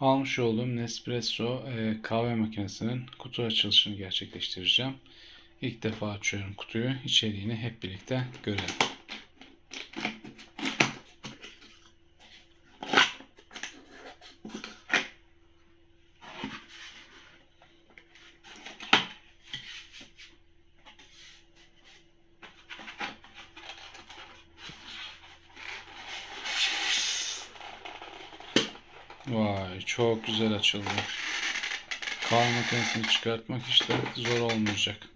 Almış olduğum Nespresso e, kahve makinesinin kutu açılışını gerçekleştireceğim. İlk defa açıyorum kutuyu. İçeriğini hep birlikte görelim. Vay çok güzel açıldı. Kahve makinesini çıkartmak işte zor olmayacak.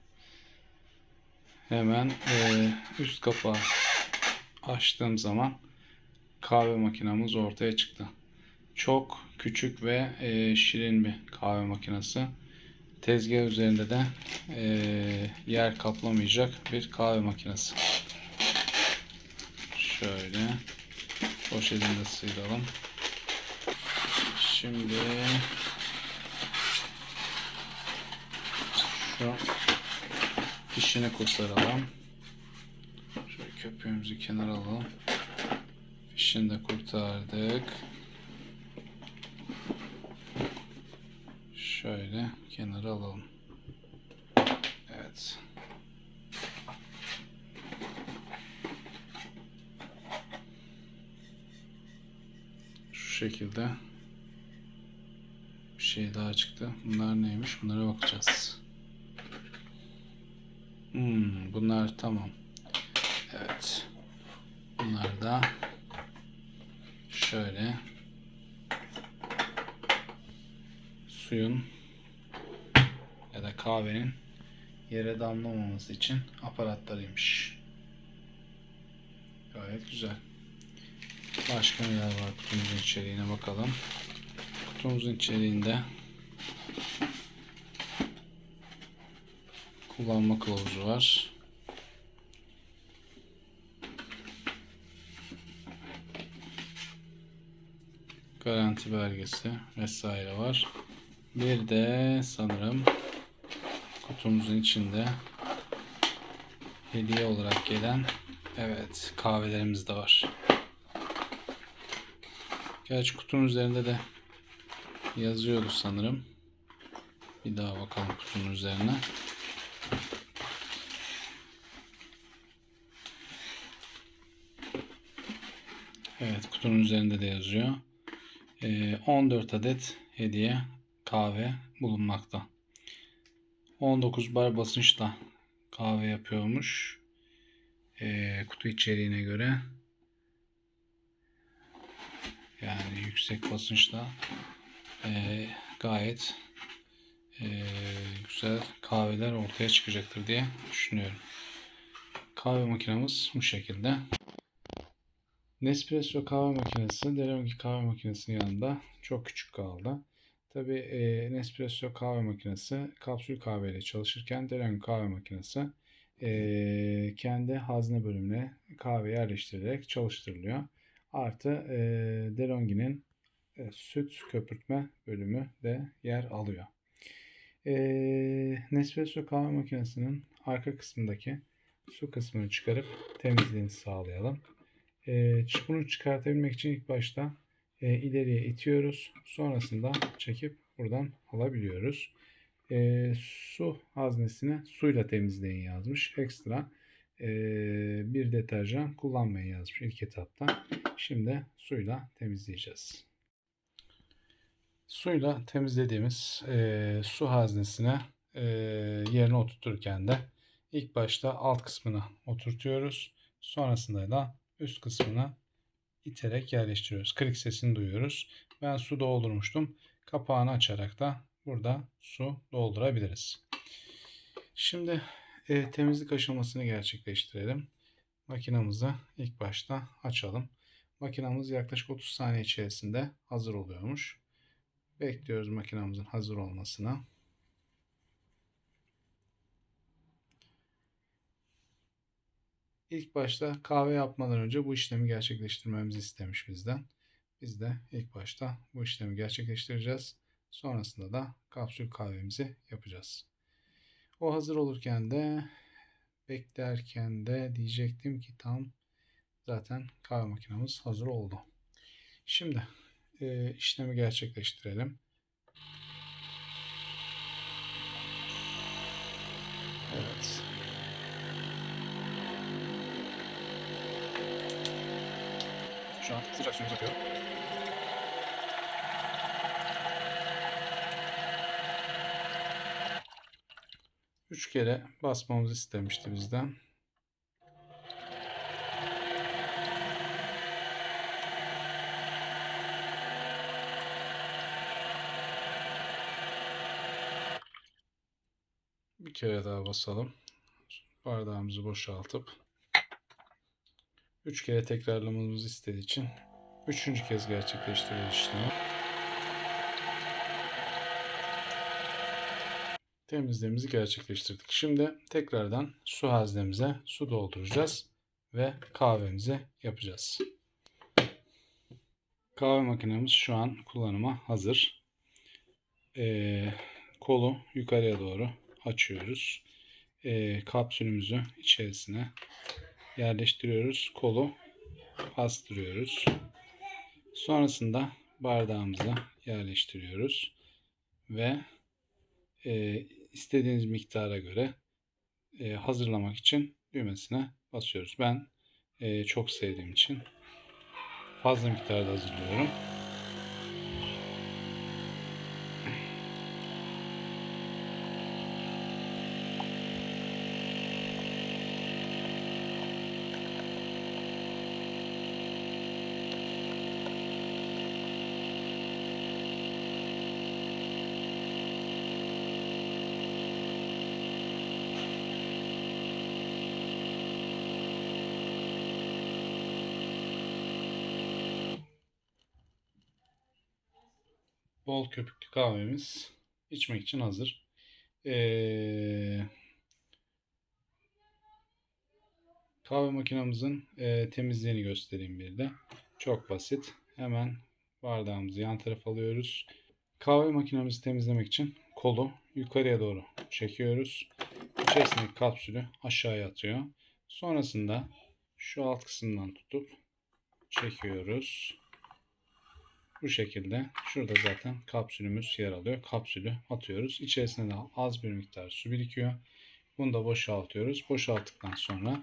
Hemen e, üst kapağı açtığım zaman kahve makinamız ortaya çıktı. Çok küçük ve e, şirin bir kahve makinesi. Tezgah üzerinde de e, yer kaplamayacak bir kahve makinesi. Şöyle poşetini de sıyıralım. Şimdi şu fişini kurtaralım. Şöyle köpüğümüzü kenara alalım. Fişini de kurtardık. Şöyle kenara alalım. Evet. Şu şekilde şey daha çıktı. Bunlar neymiş? Bunlara bakacağız. Hmm, bunlar tamam. Evet. Bunlar da şöyle suyun ya da kahvenin yere damlamaması için aparatlarıymış. Gayet güzel. Başka neler var kutumuzun içeriğine bakalım. Kutumuzun içeriğinde kullanma kılavuzu var. Garanti belgesi vesaire var. Bir de sanırım kutumuzun içinde hediye olarak gelen evet kahvelerimiz de var. Gerçi kutunun üzerinde de yazıyordu sanırım. Bir daha bakalım kutunun üzerine. Evet kutunun üzerinde de yazıyor. Ee, 14 adet hediye kahve bulunmakta. 19 bar basınçla kahve yapıyormuş. Ee, kutu içeriğine göre. Yani yüksek basınçla e, gayet e, güzel kahveler ortaya çıkacaktır diye düşünüyorum. Kahve makinamız bu şekilde. Nespresso kahve makinesi DeLonghi kahve makinesinin yanında çok küçük kaldı. Tabi e, Nespresso kahve makinesi kapsül kahveyle çalışırken DeLonghi kahve makinesi e, kendi hazne bölümüne kahve yerleştirilerek çalıştırılıyor. Artı e, DeLonghi'nin e, süt köpürtme bölümü de yer alıyor. E, Nespresso kahve makinesinin arka kısmındaki su kısmını çıkarıp temizliğini sağlayalım. E, bunu çıkartabilmek için ilk başta e, ileriye itiyoruz. Sonrasında çekip buradan alabiliyoruz. E, su haznesine suyla temizleyin yazmış. Ekstra e, bir deterjan kullanmayın yazmış ilk etapta. Şimdi suyla temizleyeceğiz. Suyla temizlediğimiz e, su haznesine e, yerine oturturken de ilk başta alt kısmına oturtuyoruz. Sonrasında da üst kısmına iterek yerleştiriyoruz. Klik sesini duyuyoruz. Ben su doldurmuştum. Kapağını açarak da burada su doldurabiliriz. Şimdi e, temizlik aşamasını gerçekleştirelim. Makinamızı ilk başta açalım. Makinamız yaklaşık 30 saniye içerisinde hazır oluyormuş. Bekliyoruz makinamızın hazır olmasına. İlk başta kahve yapmadan önce bu işlemi gerçekleştirmemizi istemiş bizden. Biz de ilk başta bu işlemi gerçekleştireceğiz. Sonrasında da kapsül kahvemizi yapacağız. O hazır olurken de beklerken de diyecektim ki tam zaten kahve makinamız hazır oldu. Şimdi e, işlemi gerçekleştirelim. Evet. Şu an sıcak suyumuzu. Üç kere basmamızı istemişti bizden. Bir kere daha basalım. Bardağımızı boşaltıp üç kere tekrarlamamızı istediği için üçüncü kez gerçekleştiriyoruz işlemi. Temizliğimizi gerçekleştirdik. Şimdi tekrardan su haznemize su dolduracağız ve kahvemizi yapacağız. Kahve makinemiz şu an kullanıma hazır. Ee, kolu yukarıya doğru açıyoruz. Ee, kapsülümüzü içerisine yerleştiriyoruz. Kolu bastırıyoruz. Sonrasında bardağımıza yerleştiriyoruz. Ve e, istediğiniz miktara göre e, hazırlamak için düğmesine basıyoruz. Ben e, çok sevdiğim için fazla miktarda hazırlıyorum. Bol köpüklü kahvemiz içmek için hazır. Ee, kahve makinamızın e, temizliğini göstereyim bir de. Çok basit. Hemen bardağımızı yan tarafa alıyoruz. Kahve makinamızı temizlemek için kolu yukarıya doğru çekiyoruz. İçerisindeki kapsülü aşağıya atıyor. Sonrasında şu alt kısımdan tutup çekiyoruz. Bu şekilde şurada zaten kapsülümüz yer alıyor. Kapsülü atıyoruz. İçerisine de az bir miktar su birikiyor. Bunu da boşaltıyoruz. Boşalttıktan sonra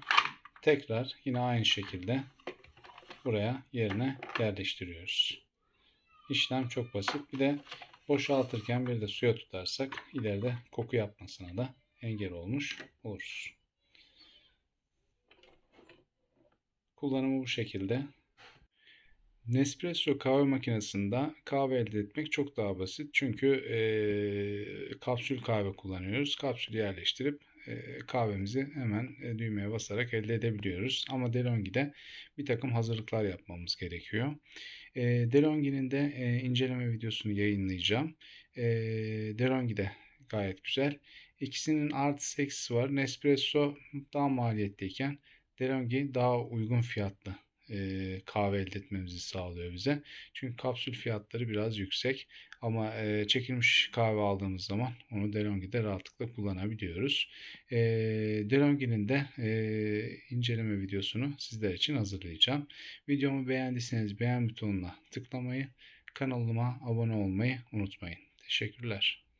tekrar yine aynı şekilde buraya yerine yerleştiriyoruz. İşlem çok basit. Bir de boşaltırken bir de suya tutarsak ileride koku yapmasına da engel olmuş oluruz. Kullanımı bu şekilde. Nespresso kahve makinesinde kahve elde etmek çok daha basit. Çünkü e, kapsül kahve kullanıyoruz. Kapsülü yerleştirip e, kahvemizi hemen e, düğmeye basarak elde edebiliyoruz. Ama DeLonghi'de bir takım hazırlıklar yapmamız gerekiyor. E, DeLonghi'nin de e, inceleme videosunu yayınlayacağım. E, DeLonghi de gayet güzel. İkisinin artı eksisi var. Nespresso daha maliyetliyken DeLonghi daha uygun fiyatlı kahve elde etmemizi sağlıyor bize. Çünkü kapsül fiyatları biraz yüksek ama çekilmiş kahve aldığımız zaman onu DeLonghi'de rahatlıkla kullanabiliyoruz. DeLonghi'nin de inceleme videosunu sizler için hazırlayacağım. Videomu beğendiyseniz beğen butonuna tıklamayı, kanalıma abone olmayı unutmayın. Teşekkürler.